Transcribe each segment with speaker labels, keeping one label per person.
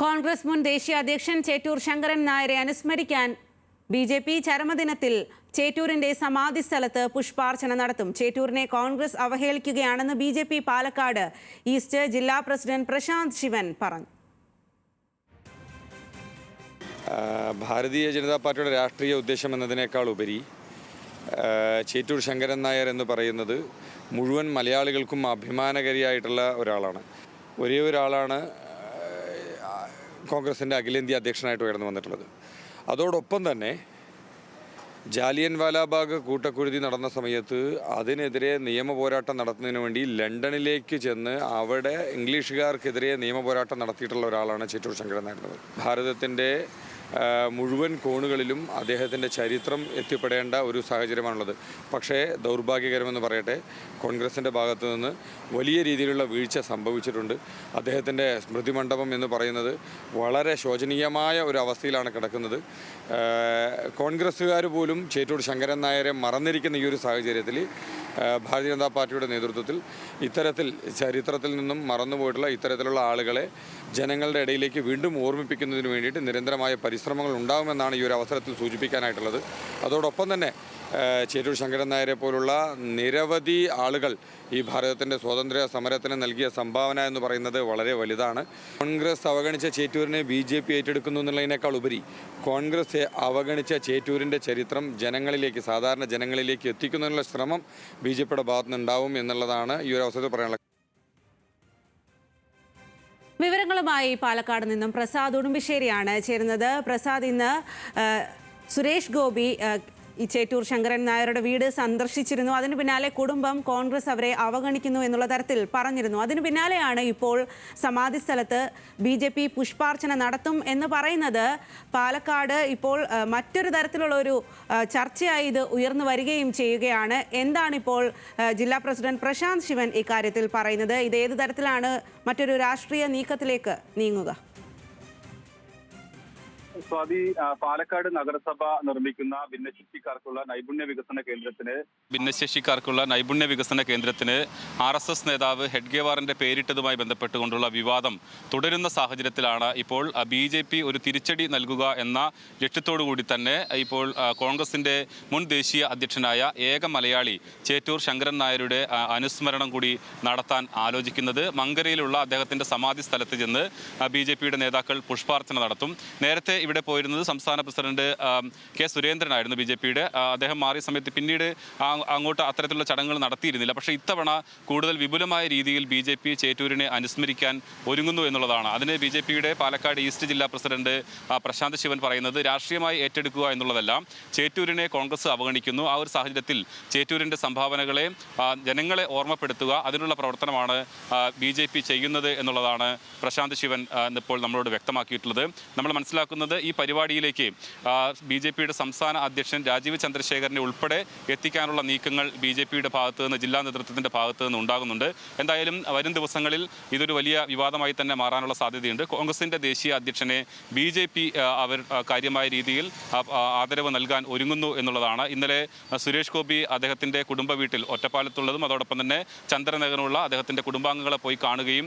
Speaker 1: കോൺഗ്രസ് മുൻ ദേശീയ അധ്യക്ഷൻ ചേറ്റൂർ ശങ്കരൻ നായരെ അനുസ്മരിക്കാൻ ബി ജെ പി ചരമദിനത്തിൽ ചേറ്റൂരിന്റെ സമാധി സ്ഥലത്ത് പുഷ്പാർച്ചന നടത്തും. ചേറ്റൂരിനെ Congress അവഹേളിക്കുകയാണെന്ന് B J P Palakkad east ജില്ലാ പ്രസിഡന്റ് പ്രശാന്ത് ശിവൻ പറഞ്ഞു.
Speaker 2: ഭാരതീയ ജനതാ പാർട്ടിയുടെ രാഷ്ട്രീയ ഉദ്ദേശം എന്നതിനേക്കാൾ ഉപരി ചേറ്റൂർ ശങ്കരൻ നായർ എന്ന് പറയുന്നത് മുഴുവൻ മലയാളികൾക്കും അഭിമാനകരിയായിട്ടുള്ള ഒരാളാണ്. ഒരേ ഒരാളാണ് കോൺഗ്രസിന്റെ അഖിലേന്ത്യാ അധ്യക്ഷനായിട്ട് ഉയർന്നു വന്നിട്ടുള്ളത്. അതോടൊപ്പം തന്നെ ജാലിയൻ വാലാബാഗ് കൂട്ടക്കുരുതി നടന്ന സമയത്ത് അതിനെതിരെ നിയമ പോരാട്ടം നടത്തുന്നതിന് വേണ്ടി ലണ്ടനിലേക്ക് ചെന്ന് അവിടെ ഇംഗ്ലീഷുകാർക്കെതിരെ നിയമ പോരാട്ടം നടത്തിയിട്ടുള്ള ഒരാളാണ് ചേറ്റൂർ ശങ്കരൻ നായിരുന്നത് ഭാരതത്തിന്റെ മുഴുവൻ കോണുകളിലും അദ്ദേഹത്തിന്റെ ചരിത്രം എത്തിപ്പെടേണ്ട ഒരു സാഹചര്യമാണുള്ളത്. പക്ഷേ ദൗർഭാഗ്യകരമെന്ന് പറയട്ടെ കോൺഗ്രസിന്റെ ഭാഗത്തു നിന്ന് വലിയ രീതിയിലുള്ള വീഴ്ച സംഭവിച്ചിട്ടുണ്ട്. അദ്ദേഹത്തിന്റെ സ്മൃതി മണ്ഡപം എന്ന് പറയുന്നത് വളരെ ശോചനീയമായ ഒരു അവസ്ഥയിലാണ് കിടക്കുന്നത്. കോൺഗ്രസ്സുകാർ പോലും ചേറ്റൂർ ശങ്കരൻ നായരെ മറന്നിരിക്കുന്ന ഈ ഒരു സാഹചര്യത്തിൽ ഭാരതീയ ജനതാ പാർട്ടിയുടെ നേതൃത്വത്തിൽ ഇത്തരത്തിൽ ചരിത്രത്തിൽ നിന്നും മറന്നുപോയിട്ടുള്ള ഇത്തരത്തിലുള്ള ആളുകളെ ജനങ്ങളുടെ ഇടയിലേക്ക് വീണ്ടും ഓർമ്മിപ്പിക്കുന്നതിന് വേണ്ടിയിട്ട് നിരന്തരമായ പരിശ്രമങ്ങൾ ഉണ്ടാകുമെന്നാണ് ഈ ഒരു അവസരത്തിൽ സൂചിപ്പിക്കാനായിട്ടുള്ളത്. അതോടൊപ്പം തന്നെ ചേറ്റൂർ ശങ്കരൻ നായരെ പോലുള്ള നിരവധി ആളുകൾ ഈ ഭാരതത്തിന്റെ സ്വാതന്ത്ര്യ സമരത്തിന് നൽകിയ സംഭാവന എന്ന് പറയുന്നത് വളരെ വലുതാണ്. കോൺഗ്രസ് അവഗണിച്ച ചേറ്റൂരിനെ ബി ജെ പി ഏറ്റെടുക്കുന്നു എന്നുള്ളതിനേക്കാൾ ഉപരി കോൺഗ്രസ് അവഗണിച്ച ചേറ്റൂരിന്റെ ചരിത്രം ജനങ്ങളിലേക്ക് സാധാരണ ജനങ്ങളിലേക്ക് എത്തിക്കുന്നതിനുള്ള ശ്രമം ബി ജെ പിയുടെ ഭാഗത്തുനിന്നുണ്ടാവും എന്നുള്ളതാണ് ഈ ഒരു അവസരത്തിൽ പറയാനുള്ളത്
Speaker 1: വിവരങ്ങളുമായി പാലക്കാട് നിന്നും പ്രസാദ് ഉടുമ്പിശ്ശേരിയാണ് ചേരുന്നത്. പ്രസാദ് ഇന്ന് സുരേഷ് ഗോപി ഈ ചേറ്റൂർ ശങ്കരൻ നായരുടെ വീട് സന്ദർശിച്ചിരുന്നു. അതിനു പിന്നാലെ കുടുംബം കോൺഗ്രസ് അവരെ അവഗണിക്കുന്നു എന്നുള്ള തരത്തിൽ പറഞ്ഞിരുന്നു. അതിനു പിന്നാലെയാണ് ഇപ്പോൾ സമാധി സ്ഥലത്ത് ബി ജെ പി പുഷ്പാർച്ചന നടത്തും എന്ന് പറയുന്നത്. പാലക്കാട് ഇപ്പോൾ മറ്റൊരു തരത്തിലുള്ള ഒരു ചർച്ചയായി ഇത് ഉയർന്നു വരികയും ചെയ്യുകയാണ്. എന്താണ് ഇപ്പോൾ ജില്ലാ പ്രസിഡന്റ് പ്രശാന്ത് ശിവൻ ഇക്കാര്യത്തിൽ പറയുന്നത്? ഇത് ഏത് തരത്തിലാണ് മറ്റൊരു രാഷ്ട്രീയ നീക്കത്തിലേക്ക് നീങ്ങുക?
Speaker 3: സ്വാതി പാലക്കാട് നഗരസഭ നിർമ്മിക്കുന്ന ഭിന്നശേഷിക്കാർക്കുള്ള നൈപുണ്യ വികസന കേന്ദ്രത്തിന്
Speaker 4: ഭിന്നശേഷിക്കാർക്കുള്ള നൈപുണ്യ വികസന കേന്ദ്രത്തിന് ആർ എസ് എസ് നേതാവ് ഹെഡ്ഗേവാറിന്റെ പേരിട്ടതുമായി ബന്ധപ്പെട്ടുകൊണ്ടുള്ള വിവാദം തുടരുന്ന സാഹചര്യത്തിലാണ് ഇപ്പോൾ ബി ജെ പി ഒരു തിരിച്ചടി നൽകുക എന്ന ലക്ഷ്യത്തോടു കൂടി തന്നെ ഇപ്പോൾ കോൺഗ്രസിന്റെ മുൻ ദേശീയ അധ്യക്ഷനായ ഏക മലയാളി ചേറ്റൂർ ശങ്കരൻ നായരുടെ അനുസ്മരണം കൂടി നടത്താൻ ആലോചിക്കുന്നത് മങ്കരയിലുള്ള അദ്ദേഹത്തിന്റെ സമാധി സ്ഥലത്ത് ചെന്ന് ബി നേതാക്കൾ പുഷ്പാർച്ചന നടത്തും. നേരത്തെ ഇവിടെ പോയിരുന്നത് സംസ്ഥാന പ്രസിഡന്റ് കെ സുരേന്ദ്രനായിരുന്നു ബി ജെ പിയുടെ. അദ്ദേഹം മാറിയ സമയത്ത് പിന്നീട് അങ്ങോട്ട് അത്തരത്തിലുള്ള ചടങ്ങുകൾ നടത്തിയിരുന്നില്ല. പക്ഷേ ഇത്തവണ കൂടുതൽ വിപുലമായ രീതിയിൽ ബി ജെ പി ചേറ്റൂരിനെ അനുസ്മരിക്കാൻ ഒരുങ്ങുന്നു എന്നുള്ളതാണ്. അതിന് ബി ജെ പിയുടെ പാലക്കാട് ഈസ്റ്റ് ജില്ലാ പ്രസിഡന്റ് പ്രശാന്ത് ശിവൻ പറയുന്നത് രാഷ്ട്രീയമായി ഏറ്റെടുക്കുക എന്നുള്ളതല്ല ചേറ്റൂരിനെ കോൺഗ്രസ് അവഗണിക്കുന്നു. ആ ഒരു സാഹചര്യത്തിൽ ചേറ്റൂരിന്റെ സംഭാവനകളെ ജനങ്ങളെ ഓർമ്മപ്പെടുത്തുക അതിനുള്ള പ്രവർത്തനമാണ് ബി ജെ പി ചെയ്യുന്നത് എന്നുള്ളതാണ് പ്രശാന്ത് ശിവൻ ഇപ്പോൾ നമ്മളോട് വ്യക്തമാക്കിയിട്ടുള്ളത്. നമ്മൾ മനസ്സിലാക്കുന്നത് ഈ പരിപാടിയിലേക്ക് ബി ജെ പിയുടെ സംസ്ഥാന അധ്യക്ഷൻ രാജീവ് ചന്ദ്രശേഖരനെ ഉൾപ്പെടെ എത്തിക്കാനുള്ള നീക്കങ്ങൾ ബി ജെ പിയുടെ ഭാഗത്തു നിന്ന് ജില്ലാ നേതൃത്വത്തിന്റെ ഭാഗത്തു നിന്ന് ഉണ്ടാകുന്നുണ്ട്. എന്തായാലും വരും ദിവസങ്ങളിൽ ഇതൊരു വലിയ വിവാദമായി തന്നെ മാറാനുള്ള സാധ്യതയുണ്ട്. കോൺഗ്രസിന്റെ ദേശീയ അധ്യക്ഷനെ ബി ജെ പി അവർ കാര്യമായ രീതിയിൽ ആദരവ് നൽകാൻ ഒരുങ്ങുന്നു എന്നുള്ളതാണ്. ഇന്നലെ സുരേഷ് ഗോപി അദ്ദേഹത്തിന്റെ കുടുംബ വീട്ടിൽ ഒറ്റപ്പാലത്തുള്ളതും അതോടൊപ്പം തന്നെ ചന്ദ്രനഗറിലുള്ള അദ്ദേഹത്തിന്റെ കുടുംബാംഗങ്ങളെ പോയി കാണുകയും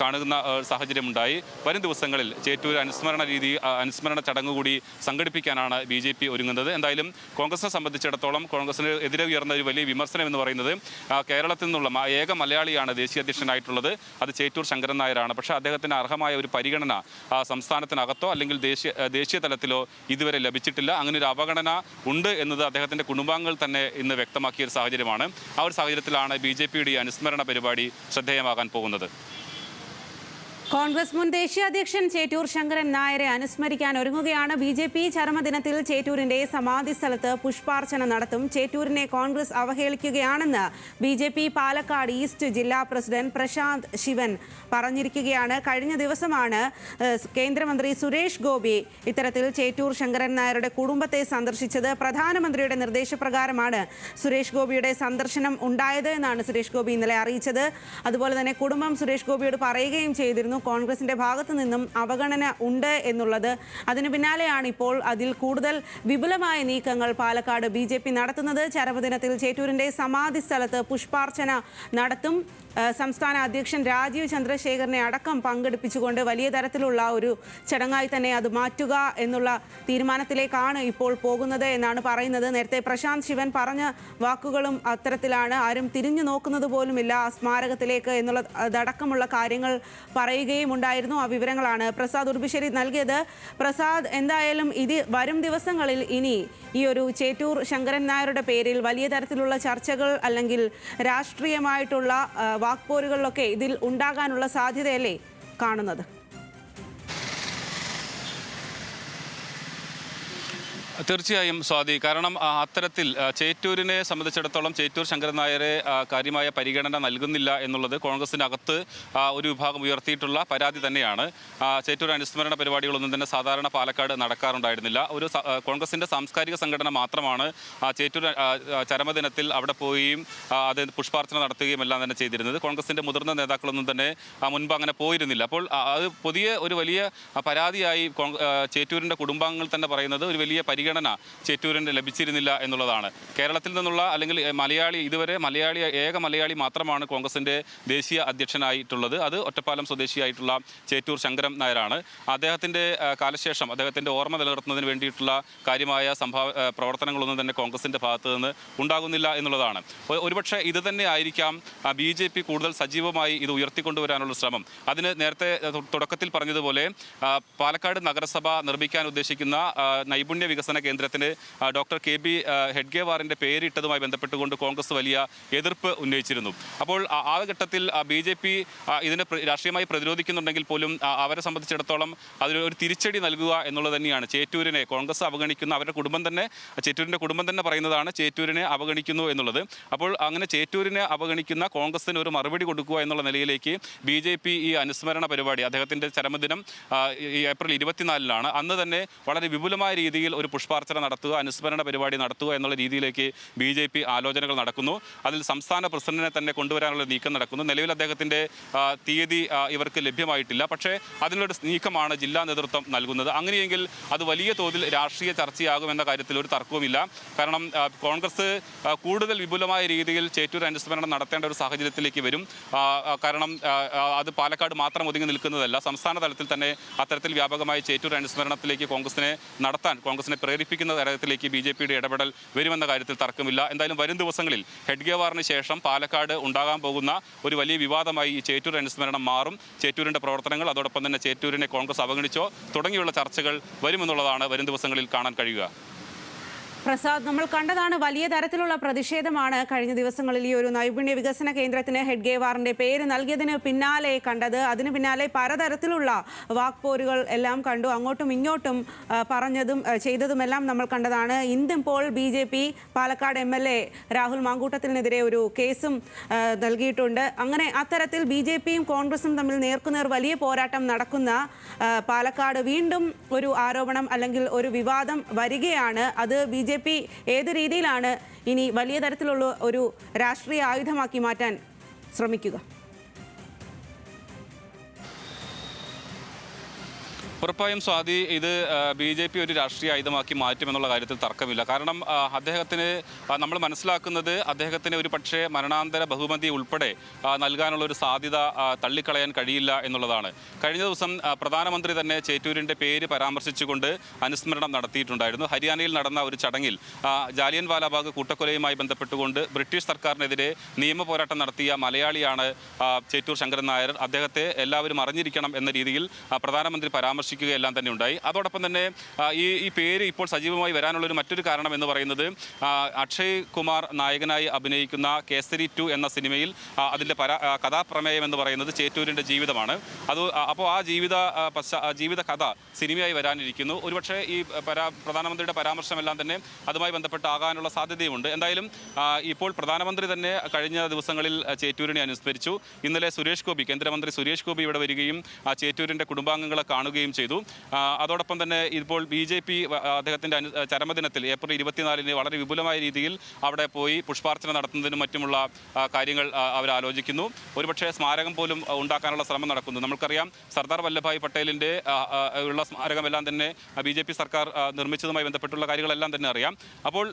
Speaker 4: കാണുന്ന സാഹചര്യമുണ്ടായി. വരും ദിവസങ്ങളിൽ ചേറ്റൂർ അനുസ്മരണ രീതി അനുസ്മരണ ചടങ്ങ് കൂടി സംഘടിപ്പിക്കാനാണ് ബി ജെ പി ഒരുങ്ങുന്നത്. എന്തായാലും കോൺഗ്രസിനെ സംബന്ധിച്ചിടത്തോളം കോൺഗ്രസിന് എതിരെ ഉയർന്ന ഒരു വലിയ വിമർശനം എന്ന് പറയുന്നത് കേരളത്തിൽ നിന്നുള്ള ഏക മലയാളിയാണ് ദേശീയ അധ്യക്ഷനായിട്ടുള്ളത്. അത് ചേറ്റൂർ ശങ്കരൻ നായരാണ്. പക്ഷേ അദ്ദേഹത്തിന് അർഹമായ ഒരു പരിഗണന സംസ്ഥാനത്തിനകത്തോ അല്ലെങ്കിൽ ദേശീയ ദേശീയ തലത്തിലോ ഇതുവരെ ലഭിച്ചിട്ടില്ല. അങ്ങനെ ഒരു അവഗണന ഉണ്ട് എന്നത് അദ്ദേഹത്തിന്റെ കുടുംബാംഗങ്ങൾ തന്നെ ഇന്ന് വ്യക്തമാക്കിയ ഒരു സാഹചര്യമാണ്. ആ ഒരു സാഹചര്യത്തിലാണ് ബി ജെ പിയുടെ അനുസ്മരണ പരിപാടി ശ്രദ്ധേയമാകാൻ പോകുന്നത്.
Speaker 1: കോൺഗ്രസ് മുൻ ദേശീയ അധ്യക്ഷൻ ചേറ്റൂർ ശങ്കരൻ നായരെ അനുസ്മരിക്കാൻ ഒരുങ്ങുകയാണ്. ബി ജെ പി ചരമദിനത്തിൽ ചേറ്റൂരിന്റെ സമാധി സ്ഥലത്ത് പുഷ്പാർച്ചന നടത്തും. ചേറ്റൂരിനെ Congress അവഹേളിക്കുകയാണെന്ന് B J P Palakkad east ജില്ലാ പ്രസിഡന്റ് പ്രശാന്ത് ശിവൻ പറഞ്ഞിരിക്കുകയാണ്. കഴിഞ്ഞ ദിവസമാണ് കേന്ദ്രമന്ത്രി സുരേഷ് ഗോപി ഇത്തരത്തിൽ ചേറ്റൂർ ശങ്കരൻ നായരുടെ കുടുംബത്തെ സന്ദർശിച്ചത്. പ്രധാനമന്ത്രിയുടെ നിർദ്ദേശപ്രകാരമാണ് സുരേഷ് ഗോപിയുടെ സന്ദർശനം ഉണ്ടായത് എന്നാണ് സുരേഷ് ഗോപി ഇന്നലെ അറിയിച്ചത്. അതുപോലെ തന്നെ കുടുംബം സുരേഷ് ഗോപിയോട് പറയുകയും ചെയ്തിരുന്നു. കോൺഗ്രസിന്റെ ഭാഗത്തു നിന്നും അവഗണന ഉണ്ട് എന്നുള്ളത്. അതിന് പിന്നാലെയാണ് ഇപ്പോൾ അതിൽ കൂടുതൽ വിപുലമായ നീക്കങ്ങൾ പാലക്കാട് ബി നടത്തുന്നത്. ചരമദിനത്തിൽ ചേറ്റൂരിന്റെ സമാധി സ്ഥലത്ത് പുഷ്പാർച്ചന നടത്തും. സംസ്ഥാന അധ്യക്ഷൻ രാജീവ് ചന്ദ്രശേഖരനെ അടക്കം പങ്കെടുപ്പിച്ചുകൊണ്ട് വലിയ തരത്തിലുള്ള ഒരു ചടങ്ങായി തന്നെ അത് മാറ്റുക എന്നുള്ള തീരുമാനത്തിലേക്കാണ് ഇപ്പോൾ പോകുന്നത് എന്നാണ് പറയുന്നത്. നേരത്തെ പ്രശാന്ത് ശിവൻ പറഞ്ഞ വാക്കുകളും അത്തരത്തിലാണ്. ആരും തിരിഞ്ഞു നോക്കുന്നത് പോലുമില്ല ആ സ്മാരകത്തിലേക്ക് എന്നുള്ള അതടക്കമുള്ള കാര്യങ്ങൾ പറയുകയും ഉണ്ടായിരുന്നു. ആ വിവരങ്ങളാണ് പ്രസാദ് ഉർബിശ്ശേരി നൽകിയത്. പ്രസാദ് എന്തായാലും ഇത് വരും ദിവസങ്ങളിൽ ഇനി ഈ ഒരു ചേറ്റൂർ ശങ്കരൻ നായരുടെ പേരിൽ വലിയ തരത്തിലുള്ള ചർച്ചകൾ അല്ലെങ്കിൽ രാഷ്ട്രീയമായിട്ടുള്ള വാക്പോരുകളിലൊക്കെ ഇതിൽ ഉണ്ടാകാനുള്ള സാധ്യതയല്ലേ കാണുന്നത്?
Speaker 4: തീർച്ചയായും സ്വാതി. കാരണം അത്തരത്തിൽ ചേറ്റൂരിനെ സംബന്ധിച്ചിടത്തോളം ചേറ്റൂർ ശങ്കരൻ നായരെ കാര്യമായ പരിഗണന നൽകുന്നില്ല എന്നുള്ളത് കോൺഗ്രസിനകത്ത് ഒരു വിഭാഗം ഉയർത്തിയിട്ടുള്ള പരാതി തന്നെയാണ്. ചേറ്റൂർ അനുസ്മരണ പരിപാടികളൊന്നും തന്നെ സാധാരണ പാലക്കാട് നടക്കാറുണ്ടായിരുന്നില്ല. ഒരു കോൺഗ്രസിന്റെ സാംസ്കാരിക സംഘടന മാത്രമാണ് ചേറ്റൂർ ചരമദിനത്തിൽ അവിടെ പോവുകയും അത് പുഷ്പാർച്ചന നടത്തുകയും എല്ലാം തന്നെ ചെയ്തിരുന്നത്. കോൺഗ്രസിന്റെ മുതിർന്ന നേതാക്കളൊന്നും തന്നെ മുൻപ് അങ്ങനെ പോയിരുന്നില്ല. അപ്പോൾ അത് പുതിയ ഒരു വലിയ പരാതിയായി ചേറ്റൂരിന്റെ കുടുംബാംഗങ്ങൾ തന്നെ പറയുന്നത് ഒരു വലിയ പരിഗണന ചേറ്റൂരിന് ലഭിച്ചിരുന്നില്ല എന്നുള്ളതാണ്. കേരളത്തിൽ നിന്നുള്ള അല്ലെങ്കിൽ മലയാളി ഇതുവരെ മലയാളി ഏക മലയാളി മാത്രമാണ് കോൺഗ്രസിന്റെ ദേശീയ അധ്യക്ഷനായിട്ടുള്ളത്. അത് ഒറ്റപ്പാലം സ്വദേശിയായിട്ടുള്ള ചേറ്റൂർ ശങ്കരം നായരാണ്. അദ്ദേഹത്തിന്റെ കാലശേഷം അദ്ദേഹത്തിന്റെ ഓർമ്മ നിലനിർത്തുന്നതിന് വേണ്ടിയിട്ടുള്ള കാര്യമായ സംഭാവ പ്രവർത്തനങ്ങളൊന്നും തന്നെ കോൺഗ്രസിന്റെ ഭാഗത്തു നിന്ന് ഉണ്ടാകുന്നില്ല എന്നുള്ളതാണ്. ഒരുപക്ഷെ ഇത് തന്നെ ആയിരിക്കാം ബി ജെ പി കൂടുതൽ സജീവമായി ഇത് ഉയർത്തിക്കൊണ്ടുവരാനുള്ള ശ്രമം. അതിന് നേരത്തെ തുടക്കത്തിൽ പറഞ്ഞതുപോലെ പാലക്കാട് നഗരസഭ നിർമ്മിക്കാൻ ഉദ്ദേശിക്കുന്ന നൈപുണ്യ വികസന കേന്ദ്രത്തിന് ഡോക്ടർ കെ ബി ഹെഡ്ഗേവാറിന്റെ പേരിട്ടതുമായി ബന്ധപ്പെട്ടുകൊണ്ട് കോൺഗ്രസ് വലിയ എതിർപ്പ് ഉന്നയിച്ചിരുന്നു. അപ്പോൾ ആ- ഘട്ടത്തിൽ ബി ജെ പി ഇതിനെ രാഷ്ട്രീയമായി പ്രതിരോധിക്കുന്നുണ്ടെങ്കിൽ പോലും അവരെ സംബന്ധിച്ചിടത്തോളം അതിന് ഒരു തിരിച്ചടി നൽകുക എന്നുള്ളത് തന്നെയാണ്. ചേറ്റൂരിനെ കോൺഗ്രസ് അവഗണിക്കുന്ന അവരുടെ കുടുംബം തന്നെ ചേറ്റൂരിന്റെ കുടുംബം തന്നെ പറയുന്നതാണ് ചേറ്റൂരിനെ അവഗണിക്കുന്നു എന്നുള്ളത്. അപ്പോൾ അങ്ങനെ ചേറ്റൂരിനെ അവഗണിക്കുന്ന കോൺഗ്രസിന് ഒരു മറുപടി കൊടുക്കുക എന്നുള്ള നിലയിലേക്ക് ബി ജെ പി ഈ അനുസ്മരണ പരിപാടി അദ്ദേഹത്തിന്റെ ചരമദിനം ഏപ്രിൽ ഇരുപത്തിനാലിനാണ്. അന്ന് തന്നെ വളരെ വിപുലമായ രീതിയിൽ ഒരു പുഷ്പാർച്ചന നടത്തുക അനുസ്മരണ പരിപാടി നടത്തുക എന്നുള്ള രീതിയിലേക്ക് ബി ജെ പി ആലോചനകൾ നടക്കുന്നു. അതിൽ സംസ്ഥാന പ്രസിഡന്റിനെ തന്നെ കൊണ്ടുവരാനുള്ള നീക്കം നടക്കുന്നു. നിലവിൽ അദ്ദേഹത്തിന്റെ ആ, തീയതി ഇവർക്ക് ലഭ്യമായിട്ടില്ല. പക്ഷേ അതിനൊരു നീക്കമാണ് ജില്ലാ നേതൃത്വം നൽകുന്നത്. അങ്ങനെയെങ്കിൽ അത് വലിയ തോതിൽ രാഷ്ട്രീയ ചർച്ചയാകുമെന്ന കാര്യത്തിൽ ഒരു തർക്കവുമില്ല. കാരണം കോൺഗ്രസ് കൂടുതൽ വിപുലമായ രീതിയിൽ ചേറ്റൂർ അനുസ്മരണം നടത്തേണ്ട ഒരു സാഹചര്യത്തിലേക്ക് വരും. കാരണം അത് പാലക്കാട് മാത്രം ഒതുങ്ങി നിൽക്കുന്നതല്ല. സംസ്ഥാന തലത്തിൽ തന്നെ അത്തരത്തിൽ വ്യാപകമായി ചേറ്റൂർ അനുസ്മരണത്തിലേക്ക് കോൺഗ്രസിനെ നടത്താൻ കോൺഗ്രസിനെ പ്രേരിപ്പിക്കുന്ന തരത്തിലേക്ക് ബി ജെ പിയുടെ ഇടപെടൽ വരുമെന്ന കാര്യത്തിൽ തർക്കമില്ല. എന്തായാലും വരും ദിവസങ്ങളിൽ ഹെഡ്ഗേവാറിന് ശേഷം പാലക്കാട് ഉണ്ടാകാൻ പോകുന്ന ഒരു വലിയ വിവാദമായി ഈ ചേറ്റൂർ അനുസ്മരണം മാറും. ചേറ്റൂരിന്റെ പ്രവർത്തനങ്ങൾ അതോടൊപ്പം തന്നെ ചേറ്റൂരിനെ കോൺഗ്രസ് അവഗണിച്ചോ. തുടങ്ങിയുള്ള ചർച്ചകൾ വരുമെന്നുള്ളതാണ് വരും ദിവസങ്ങളിൽ കാണാൻ കഴിയുക.
Speaker 1: പ്രസാദ് നമ്മൾ കണ്ടതാണ് വലിയ തരത്തിലുള്ള പ്രതിഷേധമാണ് കഴിഞ്ഞ ദിവസങ്ങളിൽ ഈ ഒരു നൈപുണ്യ വികസന കേന്ദ്രത്തിന് ഹെഡ്ഗേവാറിന്റെ പേര് നൽകിയതിന് പിന്നാലെ കണ്ടത്. അതിന് പിന്നാലെ പലതരത്തിലുള്ള വാക്പോരുകൾ എല്ലാം കണ്ടു. അങ്ങോട്ടും ഇങ്ങോട്ടും പറഞ്ഞതും ചെയ്തതുമെല്ലാം നമ്മൾ കണ്ടതാണ്. ഇന്നിപ്പോൾ B J P Palakkad M L A Rahul മാങ്കൂട്ടത്തിനെതിരെ ഒരു കേസും നൽകിയിട്ടുണ്ട്. അങ്ങനെ അത്തരത്തിൽ ബി ജെ പിയും കോൺഗ്രസും തമ്മിൽ നേർക്കുനേർ വലിയ പോരാട്ടം നടക്കുന്ന പാലക്കാട് വീണ്ടും ഒരു ആരോപണം അല്ലെങ്കിൽ ഒരു വിവാദം വരികയാണ്. അത് ബി ജെ പി ഏത് രീതിയിലാണ് ഇനി വലിയ തരത്തിലുള്ള ഒരു രാഷ്ട്രീയ ആയുധമാക്കി മാറ്റാൻ ശ്രമിക്കുക?
Speaker 4: ഉറപ്പായും സ്വാതി ഇത് ബി ജെ പി ഒരു രാഷ്ട്രീയ ആയുധമാക്കി മാറ്റുമെന്നുള്ള കാര്യത്തിൽ തർക്കമില്ല. കാരണം അദ്ദേഹത്തിന് നമ്മൾ മനസ്സിലാക്കുന്നത് അദ്ദേഹത്തിന് ഒരു പക്ഷേ മരണാന്തര ബഹുമതി ഉൾപ്പെടെ നൽകാനുള്ള ഒരു സാധ്യത തള്ളിക്കളയാൻ കഴിയില്ല എന്നുള്ളതാണ്. കഴിഞ്ഞ ദിവസം പ്രധാനമന്ത്രി തന്നെ ചേറ്റൂരിന്റെ പേര് പരാമർശിച്ചുകൊണ്ട് അനുസ്മരണം നടത്തിയിട്ടുണ്ടായിരുന്നു. ഹരിയാനയിൽ നടന്ന ഒരു ചടങ്ങിൽ ജാലിയൻ വാലാബാഗ് കൂട്ടക്കൊലയുമായി ബന്ധപ്പെട്ടുകൊണ്ട് ബ്രിട്ടീഷ് സർക്കാരിനെതിരെ നിയമ പോരാട്ടം നടത്തിയ മലയാളിയാണ് ചേറ്റൂർ ശങ്കരൻ നായർ. അദ്ദേഹത്തെ എല്ലാവരും അറിഞ്ഞിരിക്കണം എന്ന രീതിയിൽ പ്രധാനമന്ത്രി പ്രധാനമന്ത്രി പരാമർശിക്കുകയെല്ലാം തന്നെ ഉണ്ടായി. അതോടൊപ്പം തന്നെ ഈ ഈ പേര് ഇപ്പോൾ സജീവമായി വരാനുള്ള ഒരു മറ്റൊരു കാരണം എന്ന് പറയുന്നത് അക്ഷയ് കുമാർ നായകനായി അഭിനയിക്കുന്ന കേസരി ടു എന്ന സിനിമയിൽ അതിന്റെ പരാ കഥാപ്രമേയം എന്ന് പറയുന്നത് ചേറ്റൂരിന്റെ ജീവിതമാണ്. അത് അപ്പോൾ ആ ജീവിത ജീവിത കഥ സിനിമയായി വരാനിരിക്കുന്നു. ഒരുപക്ഷെ ഈ പരാ പ്രധാനമന്ത്രിയുടെ പരാമർശമെല്ലാം തന്നെ അതുമായി ബന്ധപ്പെട്ടാകാനുള്ള സാധ്യതയുമുണ്ട്. എന്തായാലും ഇപ്പോൾ പ്രധാനമന്ത്രി തന്നെ കഴിഞ്ഞ ദിവസങ്ങളിൽ ചേറ്റൂരിനെ അനുസ്മരിച്ചു. ഇന്നലെ സുരേഷ് ഗോപി കേന്ദ്രമന്ത്രി സുരേഷ് ഗോപി ഇവിടെ വരികയും ആ ചേറ്റൂരിന്റെ കുടുംബാംഗങ്ങളെ കാണുകയും ചെയ്തു. അതോടൊപ്പം തന്നെ ഇപ്പോൾ ബി ജെ പി അദ്ദേഹത്തിന്റെ ചരമദിനത്തിൽ ഏപ്രിൽ ഇരുപത്തിനാലിന് വളരെ വിപുലമായ രീതിയിൽ അവിടെ പോയി പുഷ്പാർച്ചന നടത്തുന്നതിനും മറ്റുമുള്ള കാര്യങ്ങൾ അവർ ആലോചിക്കുന്നു ഒരുപക്ഷെ സ്മാരകം പോലും ഉണ്ടാക്കാനുള്ള ശ്രമം നടക്കുന്നു. നമുക്കറിയാം സർദാർ വല്ലഭായ് പട്ടേലിന്റെ ഉള്ള സ്മാരകമെല്ലാം തന്നെ ബി ജെ പി സർക്കാർ നിർമ്മിച്ചതുമായി ബന്ധപ്പെട്ടുള്ള കാര്യങ്ങളെല്ലാം തന്നെ അറിയാം. അപ്പോൾ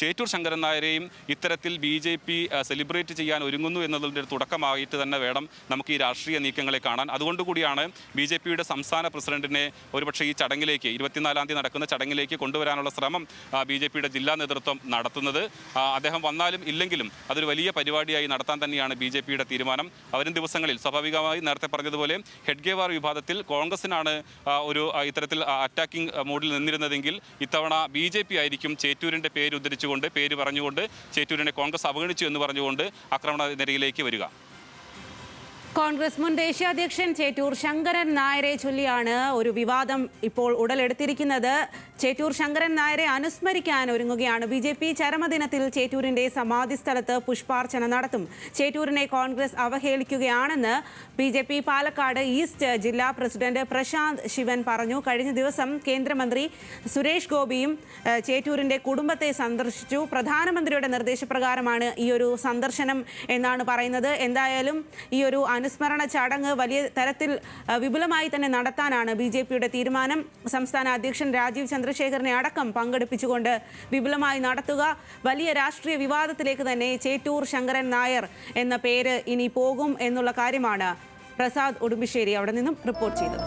Speaker 4: ചേറ്റൂർ ശങ്കരൻ നായരെയും ഇത്തരത്തിൽ ബി ജെ പി സെലിബ്രേറ്റ് ചെയ്യാൻ ഒരുങ്ങുന്നു എന്നതിന്റെ ഒരു തുടക്കമായിട്ട് തന്നെ വേണം നമുക്ക് ഈ രാഷ്ട്രീയ നീക്കങ്ങളെ കാണാൻ. അതുകൊണ്ടുകൂടിയാണ് ബി ജെ പിയുടെ സംസ്ഥാന പ്രസിഡന്റിനെ ഒരുപക്ഷെ ഈ ചടങ്ങിലേക്ക് ഇരുപത്തിനാലാം തീയതി നടക്കുന്ന ചടങ്ങിലേക്ക് കൊണ്ടുവരാനുള്ള ശ്രമം ബി ജെ പിയുടെ ജില്ലാ നേതൃത്വം നടത്തുന്നത്. അദ്ദേഹം വന്നാലും ഇല്ലെങ്കിലും അതൊരു വലിയ പരിപാടിയായി നടത്താൻ തന്നെയാണ് ബി ജെ പിയുടെ തീരുമാനം. വരും ദിവസങ്ങളിൽ സ്വാഭാവികമായി നേരത്തെ പറഞ്ഞതുപോലെ ഹെഡ്ഗേവാർ വിഭാഗത്തിൽ കോൺഗ്രസിനാണ് ഒരു ഇത്തരത്തിൽ അറ്റാക്കിംഗ് മോഡിൽ നിന്നിരുന്നതെങ്കിൽ ഇത്തവണ ബി ജെ പി ആയിരിക്കും ചേറ്റൂരിന്റെ പേര് ഉദ്ധരിച്ചുകൊണ്ട് പേര് പറഞ്ഞുകൊണ്ട് ചേറ്റൂരിനെ കോൺഗ്രസ് അവഗണിച്ചു എന്ന് പറഞ്ഞുകൊണ്ട് ആക്രമണ നിരയിലേക്ക് വരിക.
Speaker 1: കോൺഗ്രസ് മുൻ ദേശീയ അധ്യക്ഷൻ ചേറ്റൂർ ശങ്കരൻ നായരെ ചൊല്ലിയാണ് ഒരു വിവാദം ഇപ്പോൾ ഉടലെടുത്തിരിക്കുന്നത്. ചേറ്റൂർ ശങ്കരൻ നായരെ അനുസ്മരിക്കാൻ ഒരുങ്ങുകയാണ്. ബി ജെ പി ചരമദിനത്തിൽ ചേറ്റൂരിന്റെ സമാധി സ്ഥലത്ത് പുഷ്പാർച്ചന നടത്തും. ചേറ്റൂരിനെ Congress അവഹേളിക്കുകയാണെന്ന് B J P Palakkad east ജില്ലാ പ്രസിഡന്റ് പ്രശാന്ത് ശിവൻ പറഞ്ഞു. കഴിഞ്ഞ ദിവസം കേന്ദ്രമന്ത്രി സുരേഷ് ഗോപിയും ചേറ്റൂരിന്റെ കുടുംബത്തെ സന്ദർശിച്ചു. പ്രധാനമന്ത്രിയുടെ നിർദ്ദേശപ്രകാരമാണ് ഈ ഒരു സന്ദർശനം എന്നാണ് പറയുന്നത്. എന്തായാലും ഈ ഒരു അനുസ്മരണ ചടങ്ങ് വലിയ തരത്തിൽ വിപുലമായി തന്നെ നടത്താനാണ് ബി തീരുമാനം. സംസ്ഥാന അധ്യക്ഷൻ രാജീവ് ചന്ദ്രശേഖരനെ അടക്കം പങ്കെടുപ്പിച്ചുകൊണ്ട് വിപുലമായി നടത്തുക. വലിയ രാഷ്ട്രീയ വിവാദത്തിലേക്ക് തന്നെ ചേറ്റൂർ ശങ്കരൻ നായർ എന്ന പേര് ഇനി പോകും എന്നുള്ള കാര്യമാണ് പ്രസാദ് ഉടുമ്പിശ്ശേരി അവിടെ നിന്നും റിപ്പോർട്ട് ചെയ്തത്.